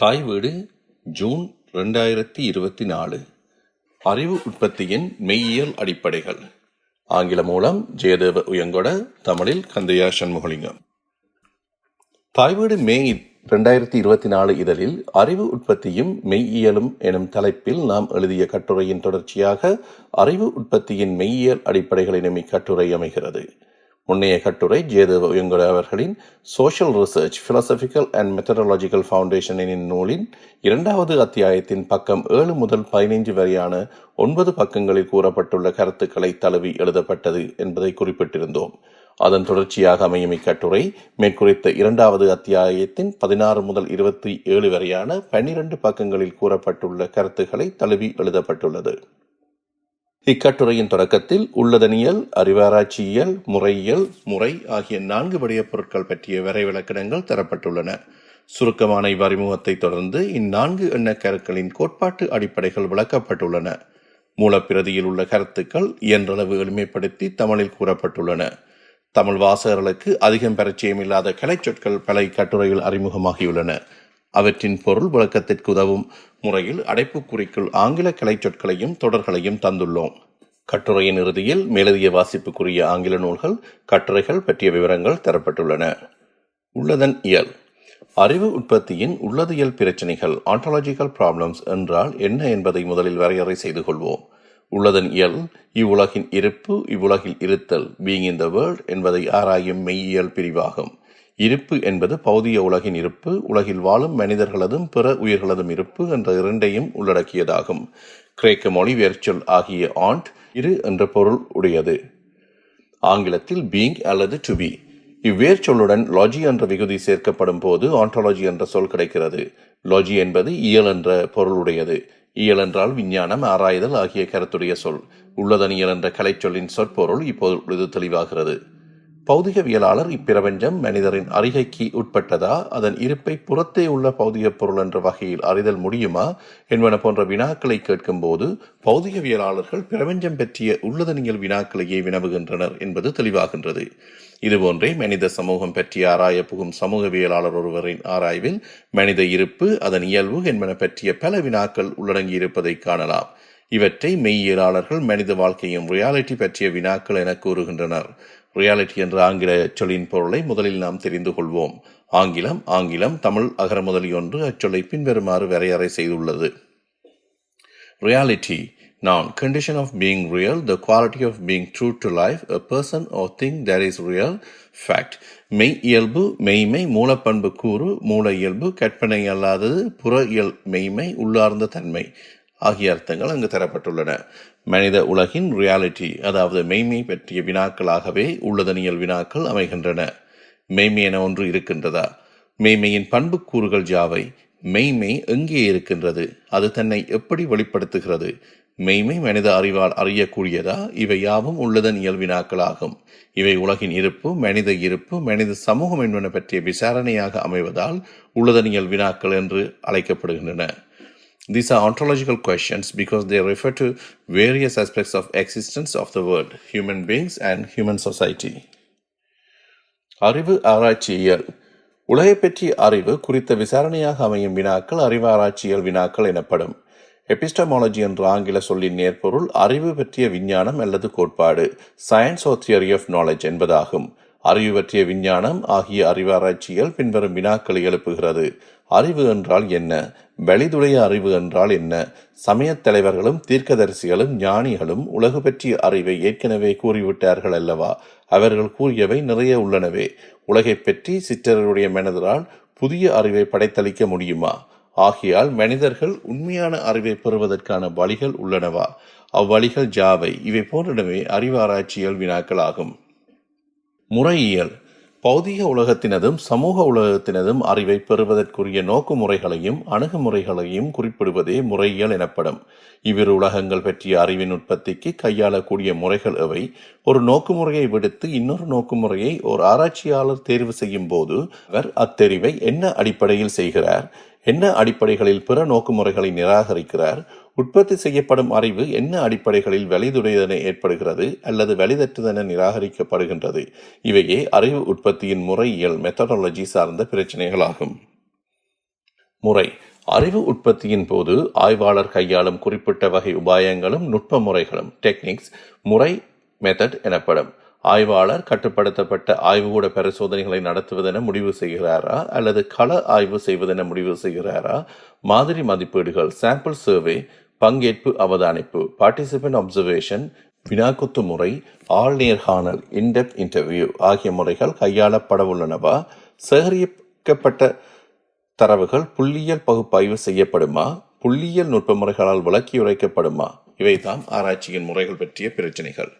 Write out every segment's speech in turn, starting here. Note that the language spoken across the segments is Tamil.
தாய் வீடு ஜூன் ரெண்டாயிரத்தி இருபத்தி நாலு. அறிவு உற்பத்தியின் மெய்யியல் அடிப்படைகள். ஆங்கில மூலம் ஜெயதேவ உயங்கொட தமிழில் கந்தையா சண்முகலிங்கம். தாய் வீடு மே ரெண்டாயிரத்தி இருபத்தி நாலு இதழில் அறிவு உற்பத்தியும் மெய்யியலும் எனும் தலைப்பில் நாம் எழுதிய கட்டுரையின் தொடர்ச்சியாக அறிவு உற்பத்தியின் மெய்யியல் அடிப்படைகளின் எனும் இக்கட்டுரை அமைகிறது. முன்னைய கட்டுரை ஜேதேவ அவர்களின் social research philosophical and methodological ஃபவுண்டேஷனின் நூலின் இரண்டாவது அத்தியாயத்தின் பக்கம் ஏழு முதல் பதினைஞ்சு வரையான ஒன்பது பக்கங்களில் கூறப்பட்டுள்ள கருத்துக்களை தழுவி எழுதப்பட்டது என்பதை குறிப்பிட்டிருந்தோம். அதன் தொடர்ச்சியாக அமையும் இக்கட்டுரை மேற்குறித்த இரண்டாவது அத்தியாயத்தின் பதினாறு முதல் இருபத்தி ஏழு வரையான பன்னிரண்டு பக்கங்களில் கூறப்பட்டுள்ள கருத்துக்களை தழுவி எழுதப்பட்டுள்ளது. இக்கட்டுரையின் தொடக்கத்தில் உள்ளதனியல் அறிவாராய்ச்சியியல் முறையியல் முறை ஆகிய நான்கு விடயப் பொருட்கள் பற்றிய வரைவிலக்கணங்கள் தரப்பட்டுள்ளன. சுருக்கமான இவ்வறிமுகத்தை தொடர்ந்து இந்நான்கு எண்ணக்கருக்களின் கோட்பாட்டு அடிப்படைகள் விளக்கப்பட்டுள்ளன. மூலப்பிரதியில் உள்ள கருத்துக்கள் இயன்றளவு எளிமைப்படுத்தி தமிழில் கூறப்பட்டுள்ளன. தமிழ் வாசகர்களுக்கு அதிகம் பரிச்சயம் இல்லாத கலைச்சொற்கள் பல இக்கட்டுரையில் அறிமுகமாகியுள்ளன. அவற்றின் பொருள் விளக்கத்திற்கு உதவும் முறையில் அடைப்புக்குறிக்குள் ஆங்கில கலைச்சொற்களையும் தொடர்களையும் தந்துள்ளோம். கட்டுரையின் இறுதியில் மேலதிக வாசிப்புக்குரிய ஆங்கில நூல்கள் கட்டுரைகள் பற்றிய விவரங்கள் தரப்பட்டுள்ளன. உள்ளதன் இயல். அறிவு உற்பத்தியின் உள்ளதியல் பிரச்சினைகள் ஆன்டாலஜிக்கல் ப்ராப்ளம்ஸ் என்றால் என்ன என்பதை முதலில் வரையறை செய்து கொள்வோம். உள்ளதன் இயல் இவ்வுலகின் இருப்பு இவ்வுலகில் இருத்தல் பீங் இன் த வேர்ல்ட் என்பதை ஆராயும் மெய்யியல் பிரிவாகும். இருப்பு என்பது பௌதிய உலகின் இருப்பு உலகில் வாழும் மனிதர்களதும் பிற உயிர்களதும் இருப்பு என்ற இரண்டையும் உள்ளடக்கியதாகும். கிரேக்க மொழி வேர்ச்சொல் ஆகிய ஆண்ட் இரு என்ற பொருள் உடையது. ஆங்கிலத்தில் பீங் அல்லது டு பி இவ்வேர்ச்சொல்லுடன் லாஜி என்ற விகுதி சேர்க்கப்படும் போது ஆண்டாலஜி என்ற சொல் கிடைக்கிறது. லாஜி என்பது இயல் என்ற பொருளுடையது இயல் என்றால் விஞ்ஞானம் ஆராய்தல் ஆகிய கருத்துடைய சொல். உள்ளதனியல் என்ற கலைச்சொல்லின் சொற்பொருள் இப்போது தெளிவாகிறது. பௌதிகவியலாளர் இப்பிரபஞ்சம் மனிதரின் அறிகைக்கு உட்பட்டதா? அதன் இருப்பை புறத்தே உள்ள பௌதிக பொருள் என்ற வகையில் அறிதல் முடியுமா? என்பன போன்ற வினாக்களை கேட்கும்போது பௌதிகவியலாளர்கள் பிரபஞ்சம் பற்றிய உள்ளதனியல் வினாக்களையே வினவுகின்றனர் என்பது தெளிவாகின்றது. இதுபோன்றே மனித சமூகம் பற்றி ஆராய புகும் சமூகவியலாளர் ஒருவரின் ஆராய்வில் மனித இருப்பு அதன் இயல்பு என்பன பற்றிய பல வினாக்கள் உள்ளடங்கியிருப்பதை காணலாம். இவற்றை மெய்யியலாளர்கள் மனித வாழ்க்கையும் ரியாலிட்டி பற்றிய வினாக்கள் என கூறுகின்றனர். ரியாலிட்டி என்ற ஆங்கில சொல்லின் பொருளை முதலில் நாம் தெரிந்து கொள்வோம். ஆங்கிலம் ஆங்கிலம் தமிழ் அகரமுதலி ஒன்று அச்சொல்லை பின்வருமாறு வரையறை செய்துள்ளது. Reality non condition of being real the quality of being true to life a person or thing there is real fact மெய் இயல்பு மெய்மை மூலப்பண்பு கூறு மூல இயல்பு கற்பனை அல்லாதது புற இயல் மெய்மை உள்ளார்ந்த தன்மை ஆகிய அர்த்தங்கள் அங்கு தரப்பட்டுள்ளன. மனித உலகின் ரியாலிட்டி அதாவது மெய்மை பற்றிய வினாக்களாகவே உள்ளதனியல் வினாக்கள் அமைகின்றன. மெய்மை என ஒன்று இருக்கின்றதா? மெய்மையின் பண்புக்கூறுகள் ஜாவை மெய்மை எங்கே இருக்கின்றது? அது தன்னை எப்படி வெளிப்படுத்துகிறது? மெய்மை மனித அறிவால் அறியக்கூடியதா? இவை யாவும் உள்ளதன் இயல்வினாக்களாகும் இவை உலகின் இருப்பு மனித இருப்பு மனித சமூகம் என்பன பற்றிய விசாரணையாக அமைவதால் உள்ளதனியல் வினாக்கள் என்று அழைக்கப்படுகின்றன. These are ontological questions because they refer to various aspects of existence of the world, human beings and human society. அறிவு ஆராய்ச்சியியல். உலகை பற்றிய அறிவு குறித்த விசாரணையாக அமையும் வினாக்கள் அறிவு ஆராய்ச்சியல் வினாக்கள் எனப்படும். எபிஸ்டமாலஜி என்ற ஆங்கில சொல்லின் நேர்பொருள் அறிவு பற்றிய விஞ்ஞானம் அல்லது கோட்பாடு science or theory of knowledge என்பதாகும். அறிவு பற்றிய விஞ்ஞானம் ஆகிய அறிவாராய்ச்சிகள் பின்வரும் வினாக்களை எழுப்புகிறது. அறிவு என்றால் என்ன? வெளிதுடைய அறிவு என்றால் என்ன? சமயத் தலைவர்களும் தீர்க்கதரிசிகளும் ஞானிகளும் உலகு பற்றிய அறிவை ஏற்கனவே கூறிவிட்டார்கள் அல்லவா? அவர்கள் கூறியவை நிறைய உள்ளனவே. உலகை பற்றி சிற்றருடைய மனதரால் புதிய அறிவை படைத்தளிக்க முடியுமா? ஆகையால் மனிதர்கள் உண்மையான அறிவை பெறுவதற்கான வழிகள் உள்ளனவா? அவ்வழிகள் ஜாவை. இவை போன்றனவே அறிவாராய்ச்சியல் வினாக்களாகும். முறையியல். பௌதிக உலகத்தினதும் சமூக உலகத்தினதும் அறிவை பெறுவதற்குரிய நோக்குமுறைகளையும் அணுகுமுறைகளையும் குறிப்பிடுவதே முறையியல் எனப்படும். இவ்விரு உலகங்கள் பற்றிய அறிவின் உற்பத்திக்கு கையாளக்கூடிய முறைகள் எவை ஒரு நோக்குமுறையை விடுத்து இன்னொரு நோக்குமுறையை ஒரு ஆராய்ச்சியாளர் தேர்வு செய்யும் போது அவர் அத்தெரிவை என்ன அடிப்படையில் செய்கிறார்? என்ன அடிப்படைகளில் பிற நோக்குமுறைகளை நிராகரிக்கிறார்? உற்பத்தி செய்யப்படும் அறிவு என்ன அடிப்படைகளில் வலிதுடையதென ஏற்படுகிறது அல்லது வலிதற்றதென நிராகரிக்கப்படுகின்றது? இவையே அறிவு உற்பத்தியின் முறையியல் மெத்தடாலஜி சார்ந்த பிரச்சனைகளாகும். முறை. அறிவு உற்பத்தியின் போது ஆய்வாளர் கையாளும் குறிப்பிட்ட வகை உபாயங்களும் நுட்ப முறைகளும் டெக்னிக்ஸ் முறை மெத்தட் எனப்படும். ஆய்வாளர் கட்டுப்படுத்தப்பட்ட ஆய்வுகூட பரிசோதனைகளை நடத்துவதென முடிவு செய்கிறாரா? அல்லது கள ஆய்வு செய்வதென முடிவு செய்கிறாரா? மாதிரி மதிப்பீடுகள் சாம்பிள் சர்வே பங்கேற்பு அவதானிப்பு பார்ட்டிசிபென்ட் அப்சர்வேஷன் வினாக்குத்து முறை ஆள் நேர்காணல் இன்டெப் இன்டர்வியூ ஆகிய முறைகள் கையாளப்பட உள்ளனவா? சேகரிக்கப்பட்ட தரவுகள் புள்ளியியல் பகுப்பாய்வு செய்யப்படுமா? புள்ளியியல் நுட்ப முறைகளால் விளக்கியுரைக்கப்படுமா இவைதான் ஆராய்ச்சியின் முறைகள் பற்றிய பிரச்சனைகள்.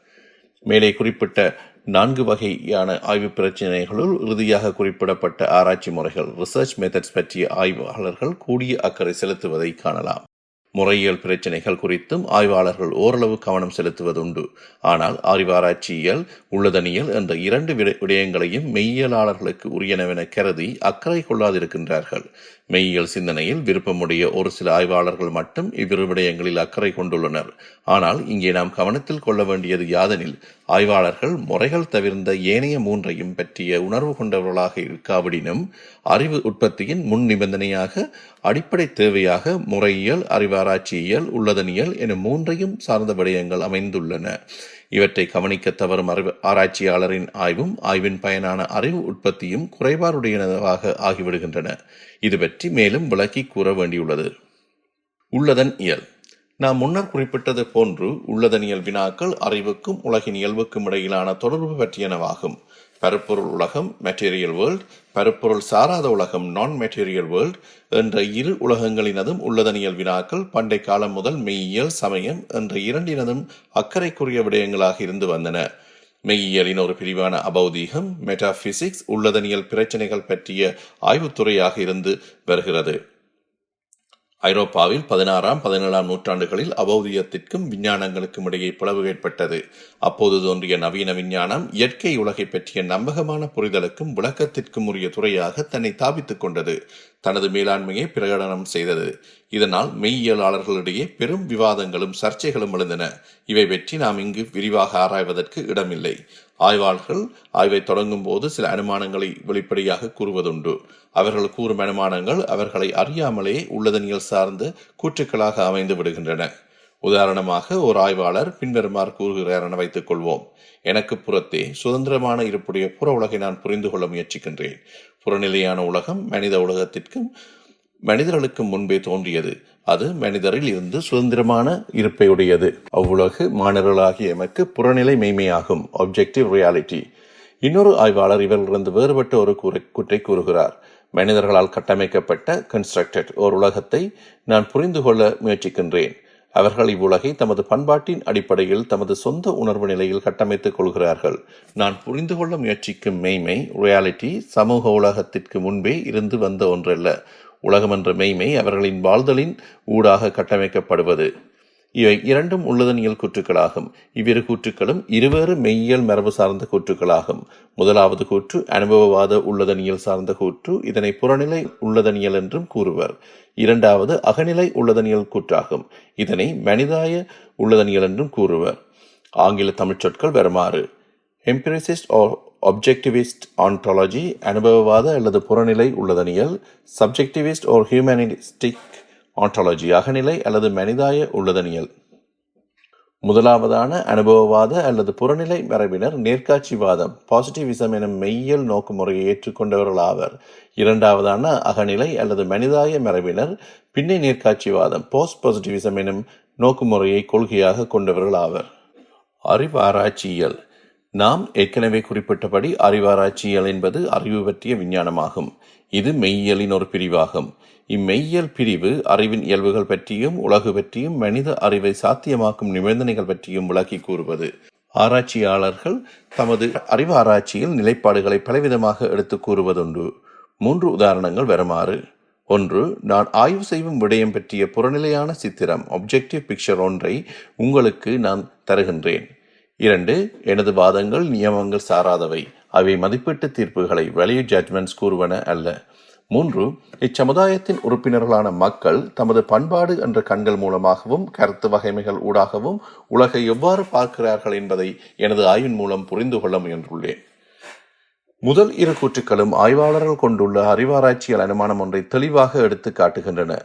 மேலே குறிப்பிட்ட நான்கு வகையான ஆய்வு பிரச்சனைகளுள் இறுதியாக குறிப்பிடப்பட்ட ஆராய்ச்சி முறைகள் ரிசர்ச் மெத்தட்ஸ் பற்றிய ஆய்வாளர்கள் கூடிய அக்கறை செலுத்துவதை காணலாம். முறையியல் பிரச்சனைகள் குறித்தும் ஆய்வாளர்கள் ஓரளவு கவனம் செலுத்துவதுண்டு. ஆனால் அறிவாராய்ச்சியியல் உள்ளதனியல் என்ற இரண்டு விட- விடயங்களையும் மெய்யியலாளர்களுக்கு உரியனவென கருதி அக்கறை கொள்ளாதிருக்கின்றார்கள். மெய்யியல் சிந்தனையில் விருப்பமுடைய ஒரு சில ஆய்வாளர்கள் மட்டும் இவ்விரு விடயங்களில் அக்கறை கொண்டுள்ளனர். ஆனால் இங்கே நாம் கவனத்தில் கொள்ள வேண்டியது யாதெனில் ஆய்வாளர்கள் முறைகள் தவிர்ந்த ஏனைய மூன்றையும் பற்றிய உணர்வு கொண்டவர்களாக இருக்காவிடினும் அறிவு உற்பத்தியின் முன் நிபந்தனையாக அடிப்படை தேவையாக முறையியல் அறிவாராய்ச்சியியல் உள்ளதனியல் என மூன்றையும் சார்ந்த விடயங்கள் அமைந்துள்ளன. இவற்றை கவனிக்க தவறும் அறிவு ஆராய்ச்சியாளரின் ஆய்வும் ஆய்வின் பயனான அறிவு உற்பத்தியும் குறைபாடுடையனவாக ஆகிவிடுகின்றன. இது பற்றி மேலும் விளக்கி கூற வேண்டியுள்ளது. உள்ளதன் இயல் நாம் முன்னர் குறிப்பிட்டது போன்று உள்ளதனியல் வினாக்கள் அறிவுக்கும் உலகின் இயல்புக்கும் இடையிலான தொடர்பு பற்றியனவாகும். பருப்பொருள் உலகம் மெட்டீரியல் வேர்ல்ட் பருப்பொருள் சாராத உலகம் நான் மெட்டீரியல் வேர்ல்ட் என்ற இரு உலகங்களினதும் உள்ளதனியல் வினாக்கள் பண்டை காலம் முதல் மெய்யியல் சமயம் என்ற இரண்டினதும் அக்கறைக்குரிய விடயங்களாக இருந்து வந்தன. மெய்யியலின் ஒரு பிரிவான அபௌதீகம் மெட்டாபிசிக்ஸ் உள்ளதனியல் பிரச்சனைகள் பற்றிய ஆய்வுத்துறையாக இருந்து வருகிறது. ஐரோப்பாவில் பதினாறாம் பதினேழாம் நூற்றாண்டுகளில் அபௌதியத்திற்கும் விஞ்ஞானங்களுக்கும் இடையே பிளவு ஏற்பட்டது. அப்போது தோன்றிய நவீன விஞ்ஞானம் இயற்கை உலகை பற்றிய நம்பகமான புரிதலுக்கும் விளக்கத்திற்கும் உரிய துறையாக தன்னை தாபித்துக் கொண்டது. தனது மேலாண்மையை பிரகடனம் செய்தது. இதனால் மெய்யியலாளர்களிடையே பெரும் விவாதங்களும் சர்ச்சைகளும் எழுந்தன. இவை பற்றி நாம் இங்கு விரிவாக ஆராய்வதற்கு இடமில்லை. ஆய்வாளர்கள் ஆய்வை தொடங்கும் போது சில அனுமானங்களை வெளிப்படையாக கூறுவதுண்டு. அவர்கள் கூறும் அனுமானங்கள் அவர்களை அறியாமலே உள்ளதனியல் சார்ந்த கூற்றுக்களாக அமைந்து விடுகின்றன. உதாரணமாக ஒரு ஆய்வாளர் பின்வருமாறு கூறுகிறார் என வைத்துக் கொள்வோம். எனக்கு புறத்தே சுதந்திரமான இருப்புடைய புற உலகை நான் புரிந்து கொள்ள முயற்சிக்கின்றேன். புறநிலையான உலகம் மனித உலகத்திற்கும் மனிதர்களுக்கும் முன்பே தோன்றியது. அது மனிதரில் இருந்து சுதந்திரமான இருப்பை உடையது அவ்வுலகு மாணவர்களாகிய எமக்கு புறநிலை மெய்மையாகும். ஆப்ஜெக்டிவ் ரியாலிட்டி இன்னொரு ஆய்வாளர் இவரிலிருந்து வேறுபட்ட ஒரு கூறை- குற்றை கூறுகிறார். மனிதர்களால் கட்டமைக்கப்பட்ட கன்ஸ்ட்ரக்டட் ஓர் உலகத்தை நான் புரிந்து கொள்ள முயற்சிக்கின்றேன். அவர்கள் இவ்வுலகை தமது பண்பாட்டின் அடிப்படையில் தமது சொந்த உணர்வு நிலையில் கட்டமைத்துக் கொள்கிறார்கள். நான் புரிந்து கொள்ள முயற்சிக்கும் மெய்மை ரியாலிட்டி சமூக உலகத்திற்கு முன்பே இருந்து வந்த ஒன்றல்ல. உலகம் என்ற மெய்மை அவர்களின் வாழ்தலின் ஊடாக கட்டமைக்கப்படுவது. இவை இரண்டும் உள்ளதனியல் கூற்றுக்களாகும். இவ்விரு கூற்றுக்களும் இருவேறு மெய்யியல் மரபு சார்ந்த கூற்றுக்களாகும். முதலாவது கூற்று அனுபவவாத உள்ளதனியல் சார்ந்த கூற்று இதனை புறநிலை உள்ளதனியல் என்றும் கூறுவர். இரண்டாவது அகநிலை உள்ளதனியல் கூற்றாகும் இதனை மனிதாய உள்ளதனியல் என்றும் கூறுவர். ஆங்கில தமிழ்ச் சொற்கள் வருமாறு. எம்பிரிசிஸ்ட் ஆர் objectivist ontology அனுபவவாத அல்லது புறநிலை உள்ளதனியல் சப்ஜெக்டிவிஸ்ட் or ஹியூமனிஸ்டிக் ஆன்டாலஜி அகநிலை அல்லது மனிதாய உள்ளதனியல். முதலாவதான அனுபவவாத அல்லது புறநிலை மரபினர் நேர்காட்சிவாதம் பாசிட்டிவிசம் எனும் மெய்யியல் நோக்குமுறையை ஏற்றுக்கொண்டவர்கள் ஆவர் இரண்டாவதான அகநிலை அல்லது மனிதாய மரபினர் பின்னை நேர்காட்சிவாதம் போஸ்ட் பாசிட்டிவிசம் எனும் நோக்குமுறையை கொள்கையாக கொண்டவர்கள் ஆவர் அறிவாராய்ச்சியல் நாம் ஏற்கனவே குறிப்பிட்டபடி அறிவாராய்ச்சியல் என்பது அறிவு பற்றிய விஞ்ஞானமாகும். இது மெய்யியலின் ஒரு பிரிவாகும். இம்மெய்யியல் பிரிவு அறிவின் இயல்புகள் பற்றியும் உலகு பற்றியும் மனித அறிவை சாத்தியமாக்கும் நிபந்தனைகள் பற்றியும் விளக்கி கூறுவது. ஆராய்ச்சியாளர்கள் தமது அறிவு ஆராய்ச்சியில் நிலைப்பாடுகளை பலவிதமாக எடுத்து கூறுவதுண்டு. மூன்று உதாரணங்கள் வருமாறு. ஒன்று நான் ஆய்வு செய்யும் விடயம் பற்றிய புறநிலையான சித்திரம் ஒப்ஜெக்டிவ் பிக்சர் ஒன்றை உங்களுக்கு நான் தருகின்றேன். இரண்டு எனது வாதங்கள் நியமங்கள் சாராதவை. அவை மதிப்பீட்டு தீர்ப்புகளை வேல்யூ ஜட்மெண்ட்ஸ் கூறுவன அல்ல. மூன்று இச்சமுதாயத்தின் உறுப்பினர்களான மக்கள் தமது பண்பாடு என்ற கண்கள் மூலமாகவும் கருத்து வகைமைகள் ஊடாகவும் உலகை எவ்வாறு பார்க்கிறார்கள் என்பதை எனது ஆய்வின் மூலம் புரிந்து கொள்ள முயன்றுள்ளேன். முதல் இரு கூற்றுக்களும் ஆய்வாளர்கள் கொண்டுள்ள அறிவாராய்ச்சியல் அனுமானம் ஒன்றை தெளிவாக எடுத்து காட்டுகின்றன.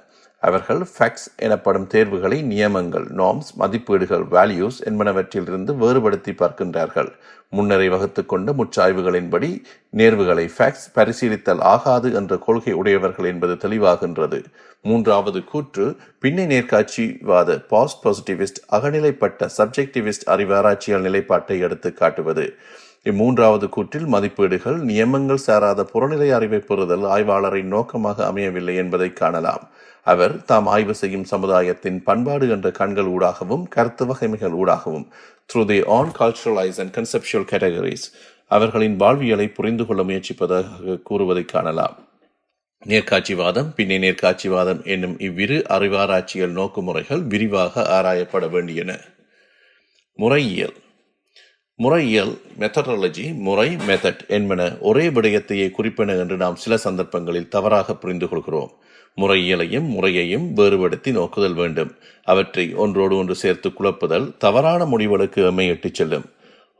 அவர்கள் ஃபேக்ஸ் எனப்படும் தேர்வுகளை நியமங்கள் நாம்ஸ் மதிப்பீடுகள் வேல்யூஸ் என்பனவற்றிலிருந்து வேறுபடுத்தி பார்க்கின்றார்கள். முன்னரை வகுத்து கொண்ட முச்சாய்வுகளின்படி நேர்வுகளை ஃபேக்ஸ் பரிசீலித்தல் ஆகாது என்ற கொள்கை உடையவர்கள் என்பது தெளிவாகின்றது. மூன்றாவது கூற்று பின்னை நேர்காட்சிவாத பாஸ்ட் பாசிட்டிவிஸ்ட் அகநிலைப்பட்ட சப்ஜெக்டிவிஸ்ட் அறிவாராய்ச்சியல் நிலைப்பாட்டை எடுத்து காட்டுவது. இம்மூன்றாவது கூற்றில் மதிப்பீடுகள் நியமங்கள் சாராத புறநிலை அறிவை பெறுதல் ஆய்வாளரின் நோக்கமாக அமையவில்லை என்பதை காணலாம். அவர் தாம் ஆய்வு செய்யும் சமுதாயத்தின் பண்பாடு என்ற கண்கள் ஊடாகவும் கருத்து வகைமைகள் ஊடாகவும் through the own culturalise and conceptual categories அவர்களின் வாழ்வியலை புரிந்து கொள்ள முயற்சிப்பதாக கூறுவதை காணலாம். நேர்காட்சிவாதம் பின்னே நேர்காட்சிவாதம் என்னும் இவ்விரு அறிவாராய்ச்சியல் நோக்குமுறைகள் விரிவாக ஆராயப்பட வேண்டியன. முறையியல். முறையியல் மெத்தடாலஜி முறை மெத்தட் என்பன ஒரே விடயத்தையே குறிப்பன என்று நாம் சில சந்தர்ப்பங்களில் தவறாக புரிந்து கொள்கிறோம். முறையியலையும் முறையையும் வேறுபடுத்தி நோக்குதல் வேண்டும். அவற்றை ஒன்றோடு ஒன்று சேர்த்து குழப்புதல் தவறான முடிவுகளுக்கு எம்மை செல்லும்.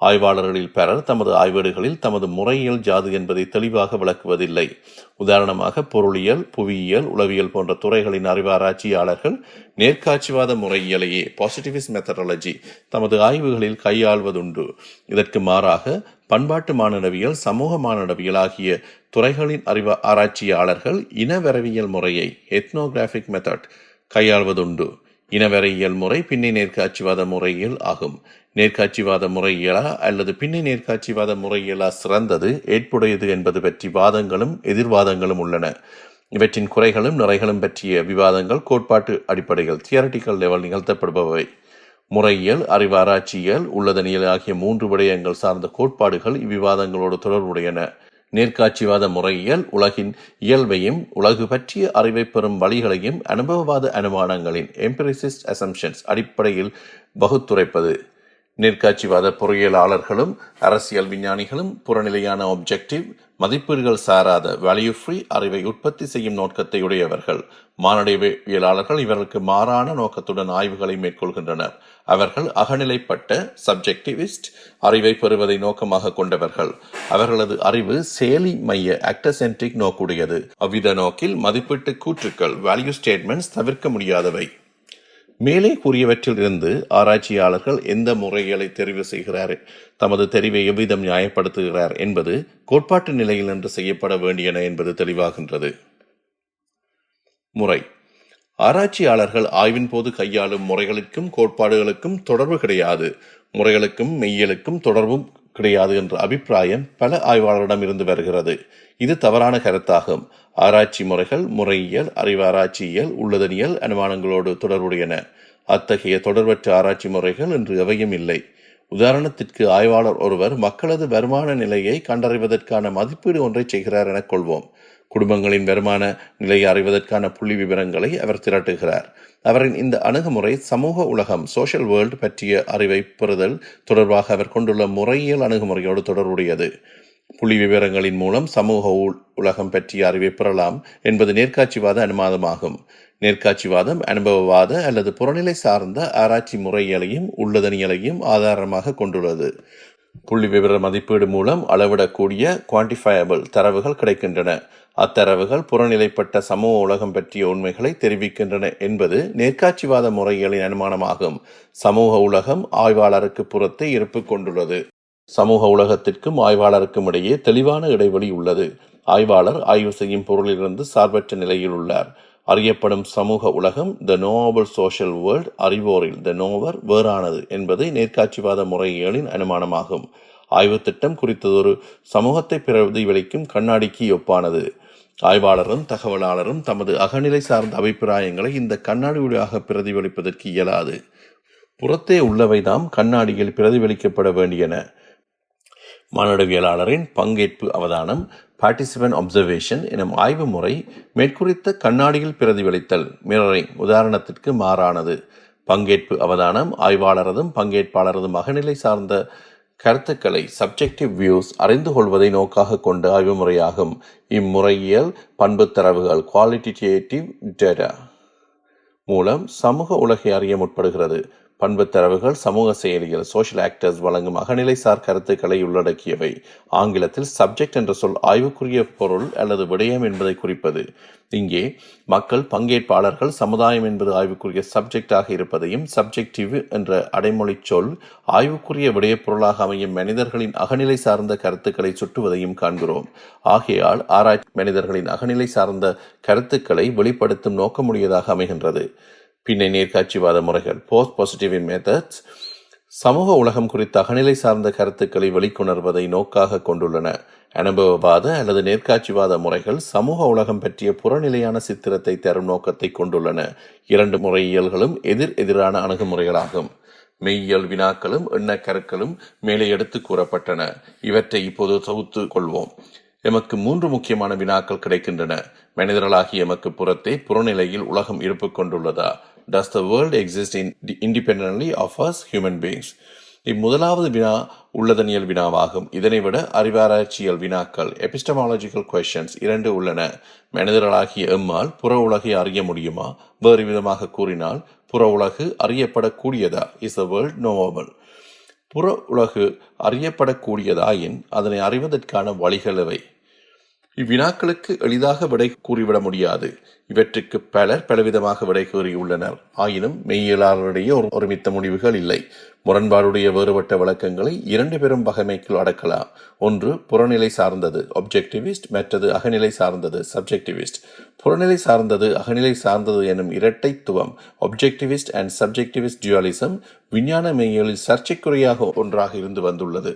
ஆய்வாளர்களில் பலர் தமது ஆய்வேடுகளில் தமது முறையியல் ஜாது என்பதை தெளிவாக விளக்குவதில்லை. உதாரணமாக பொருளியல் புவியியல் உளவியல் போன்ற துறைகளின் அறிவாராய்ச்சியாளர்கள் நேர்காட்சிவாத முறையியலையே பாசிட்டிவிஸ்ட் மெத்தடாலஜி தமது ஆய்வுகளில் கையாள்வதுண்டு. இதற்கு மாறாக பண்பாட்டு மானடவியல் சமூக மானடவியல் ஆகிய துறைகளின் அறிவ ஆராய்ச்சியாளர்கள் இனவரவியல் முறையை எத்னோகிராஃபிக் மெத்தட் கையாள்வதுண்டு. இனவரையியல் முறை பின்னி நேர்காட்சிவாத முறையியல் ஆகும். நேர்காட்சிவாத முறையியலா அல்லது பின்னி நேர்காட்சிவாத முறையியலா சிறந்தது ஏற்புடையது என்பது பற்றி வாதங்களும் எதிர்வாதங்களும் உள்ளன. இவற்றின் குறைகளும் நிறைகளும் பற்றிய விவாதங்கள் கோட்பாட்டு அடிப்படையில் தியரட்டிக்கல் லெவல் நிகழ்த்தப்படுபவை. முறையியல் அறிவாராய்ச்சியல் உள்ளதனியல் ஆகிய மூன்று விடயங்கள் சார்ந்த கோட்பாடுகள் இவ்விவாதங்களோடு தொடர்புடையன. நேர்காட்சிவாத முறையியல் உலகின் இயல்பையும் உலகு பற்றிய அறிவை பெறும் வழிகளையும் அனுபவவாத அனுமானங்களின் எம்பிரிசிஸ்ட் அசம்ஷன்ஸ் அடிப்படையில் வகுத்துரைப்பது. நேர்காட்சிவாத பொறியியலாளர்களும் அரசியல் விஞ்ஞானிகளும் புறநிலையான ஆப்ஜெக்டிவ் மதிப்பீடுகள் சாராத வேல்யூ ஃப்ரீ அறிவை உற்பத்தி செய்யும் நோக்கத்தை உடையவர்கள். மானடைவியலாளர்கள் இவர்களுக்கு மாறான நோக்கத்துடன் ஆய்வுகளை மேற்கொள்கின்றனர். அவர்கள் அகநிலைப்பட்ட சப்ஜெக்டிவிஸ்ட் அறிவை பெறுவதை நோக்கமாக கொண்டவர்கள். அவர்களது அறிவு செயலி மைய ஆக்டசென்ட்ரிக் நோக்குடையது. அவ்வித நோக்கில் மதிப்பீட்டு கூற்றுக்கள் வேல்யூ ஸ்டேட்மெண்ட்ஸ் தவிர்க்க முடியாதவை. மேலே கூறியவற்றில் இருந்து ஆராய்ச்சியாளர்கள் எந்த முறைகளை தெரிவு செய்கிறார் தமது தெரிவை எவ்விதம் நியாயப்படுத்துகிறார் என்பது கோட்பாட்டு நிலையில் நின்று செய்யப்பட வேண்டியன என்பது தெளிவாகின்றது. முறை. ஆராய்ச்சியாளர்கள் ஆய்வின் போது கையாளும் முறைகளுக்கும் கோட்பாடுகளுக்கும் தொடர்பு கிடையாது. முறைகளுக்கும் மெய்யலுக்கும் தொடர்பும் கிடையாது என்ற அபிப்பிராயம் பல ஆய்வாளரிடம் இருந்து வருகிறது. இது தவறான கருத்தாகும். ஆராய்ச்சி முறைகள் முறையியல் அறிவாராய்ச்சியியல் உள்ளதனியல் அனுமானங்களோடு தொடர்புடையன. அத்தகைய தொடர்பற்ற ஆராய்ச்சி முறைகள் இன்று எவையும் இல்லை. உதாரணத்திற்கு ஆய்வாளர் ஒருவர் மக்களது வருமான நிலையை கண்டறிவதற்கான மதிப்பீடு ஒன்றை செய்கிறார் எனக் கொள்வோம். குடும்பங்களின் வருமான நிலையை அறிவதற்கான புள்ளி விவரங்களை அவர் திரட்டுகிறார். அவரின் இந்த அணுகுமுறை சமூக உலகம் சோஷியல் வேர்ல்டு பற்றிய அறிவை பெறுதல் தொடர்பாக அவர் கொண்டுள்ள முறையியல் அணுகுமுறையோடு தொடர்புடையது. புள்ளி விவரங்களின் மூலம் சமூக உலகம் பற்றிய அறிவை பெறலாம் என்பது நேர்காட்சிவாத அனுமானமாகும். நேர்காட்சிவாதம் அனுபவவாத அல்லது புறநிலை சார்ந்த ஆராய்ச்சி முறையலையும் உள்ளதனியலையும் ஆதாரமாக கொண்டுள்ளது. புள்ளி விவர மதிப்பீடு மூலம் அளவிடக்கூடிய குவான்டிஃபயபிள் தரவுகள் கிடைக்கின்றன. அத்தரவுகள் புறநிலைப்பட்ட சமூக உலகம் பற்றிய உண்மைகளை தெரிவிக்கின்றன என்பது நேர்காட்சிவாத முறைகளின் அனுமானமாகும். சமூக உலகம் ஆய்வாளருக்கு புறத்தை இருப்பு கொண்டுள்ளது. சமூக உலகத்திற்கும் ஆய்வாளருக்கும் இடையே தெளிவான இடைவெளி உள்ளது. ஆய்வாளர் ஆய்வு செய்யும் பொருளிலிருந்து சார்பற்ற நிலையில் உள்ளார். அறியப்படும் சமூக உலகம் த நோவல் சோஷியல் வேர்ல்ட் அறிவோரில் த நோவர் வேறானது என்பது நேர்காட்சிவாத முறையியலின் அனுமானமாகும். ஆய்வு திட்டம் குறித்ததொரு சமூகத்தை பிரதிபலிக்கும் கண்ணாடிக்கு ஒப்பானது. ஆய்வாளரும் தகவலாளரும் தமது அகநிலை சார்ந்த அபிப்பிராயங்களை இந்த கண்ணாடி வழியாக பிரதிபலிப்பதற்கு இயலாது. புறத்தே உள்ளவைதாம் கண்ணாடியில் பிரதிபலிக்கப்பட வேண்டியன. மானடவியலாளரின் பங்கேற்பு அவதானம் பார்ட்டிசிபென்ட் அப்சர்வேஷன் எனும் ஆய்வு முறை மேற்குறித்த கண்ணாடியில் பிரதிபலித்தல் மிரரிங் உதாரணத்திற்கு மாறானது. பங்கேற்பு அவதானம் ஆய்வாளரதும் பங்கேற்பாளரதும் அகநிலை சார்ந்த கருத்துக்களை சப்ஜெக்டிவ் வியூஸ் அறிந்து கொள்வதை நோக்காக கொண்ட ஆய்வு முறையாகும். இம்முறையியல் பண்பு தரவுகள் குவாலிட்டேட்டிவ் டேட்டா மூலம் சமூக உலகை அறிய முற்படுகிறது. பண்புத் தரவுகள் சமூக செயலிகள் சோஷியல் ஆக்டர்ஸ் வழங்கும் அகநிலைசார் கருத்துக்களை உள்ளடக்கியவை. ஆங்கிலத்தில் சப்ஜெக்ட் என்ற சொல் ஆய்வுக்குரிய பொருள் அல்லது விடயம் என்பதை குறிப்பது. இங்கே மக்கள் பங்கேற்பாளர்கள் சமுதாயம் என்பது ஆய்வுக்குரிய சப்ஜெக்டாக இருப்பதையும் சப்ஜெக்டிவ் என்ற அடைமொழிச் சொல் ஆய்வுக்குரிய விடயப்பொருளாக அமையும் மனிதர்களின் அகநிலை சார்ந்த கருத்துக்களை சுட்டுவதையும் காண்கிறோம். ஆகையால் ஆராய்ச்சி மனிதர்களின் அகநிலை சார்ந்த கருத்துக்களை வெளிப்படுத்தும் நோக்கமுடையதாக அமைகின்றது. பின்னை நேர்காட்சிவாத முறைகள். போஸ்ட் பாசிட்டிவ் மெத்தட்ஸ் சமூக உலகம் குறித்த அகநிலை சார்ந்த கருத்துக்களை வெளிக்கொணர்வதை நோக்காக கொண்டுள்ளன. அனுபவவாத அல்லது நேர்காட்சிவாத முறைகள் சமூக உலகம் பற்றிய புறநிலையான சித்திரத்தை தரும் நோக்கத்தை கொண்டுள்ளன. இரண்டு முறையியல்களும் எதிர் எதிரான அணுகுமுறைகளாகும். மெய்யியல் வினாக்களும் எண்ணக்கருக்களும் மேலே எடுத்து கூறப்பட்டன. இவற்றை இப்போது தொகுத்து கொள்வோம். எமக்கு மூன்று முக்கியமான வினாக்கள் கிடைக்கின்றன. மனிதர்களாகிய எமக்கு புறத்தே புறநிலையில் உலகம் இருப்பு கொண்டுள்ளதா? Does the world exist in independently of us human beings இம்முதலாவது வினா உள்ளதனியல் வினாவாகும். இதனை விட அறிவாராய்ச்சியல் வினாக்கள் எபிஸ்டமாலஜிக்கல் கொஸ்டின்ஸ் இரண்டு உள்ளன. மனிதர்களாகிய எம்மால் புற உலகை அறிய முடியுமா? வேறு விதமாக கூறினால் புற உலகு அறியப்படக்கூடியதா? இஸ் த வேர்ல்ட் நோவபிள் புற உலகு அறியப்படக்கூடியதாயின் அதனை அறிவதற்கான வழிகள் இவ்வினாக்களுக்கு எளிதாக விடை கூறிவிட முடியாது. இவற்றுக்கு பலர் பலவிதமாக விடை கூறியுள்ளனர். ஆயினும் மெய்யியலாளருடைய ஒரு ஒருமித்த முடிவுகள் இல்லை. முரண்பாடுடைய வேறுபட்ட விளக்கங்களை இரண்டு பெரும் வகைமைக்குள் அடக்கலாம். ஒன்று புறநிலை சார்ந்தது ஒப்ஜெக்டிவிஸ்ட் மற்றது அகநிலை சார்ந்தது சப்ஜெக்டிவிஸ்ட் புறநிலை சார்ந்தது அகநிலை சார்ந்தது எனும் இரட்டைத்துவம் ஒப்ஜெக்டிவிஸ்ட் அண்ட் சப்ஜெக்டிவிஸ்ட் டியூலிசம் விஞ்ஞான மெய்யியலில் சர்ச்சைக்குறையாக ஒன்றாக இருந்து வந்துள்ளது.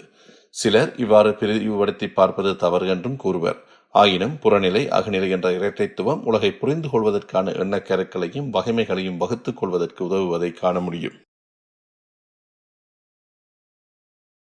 சிலர் இவ்வாறு பிரிவுபடுத்தி பார்ப்பது தவறு என்றும் கூறுவர். ஆயினும் புறநிலை அகநிலை என்ற இரட்டைத்துவம் உலகை புரிந்து கொள்வதற்கான எண்ணக்கருக்களையும் வகைமைகளையும் வகுத்துக் கொள்வதற்கு உதவுவதை காண முடியும்.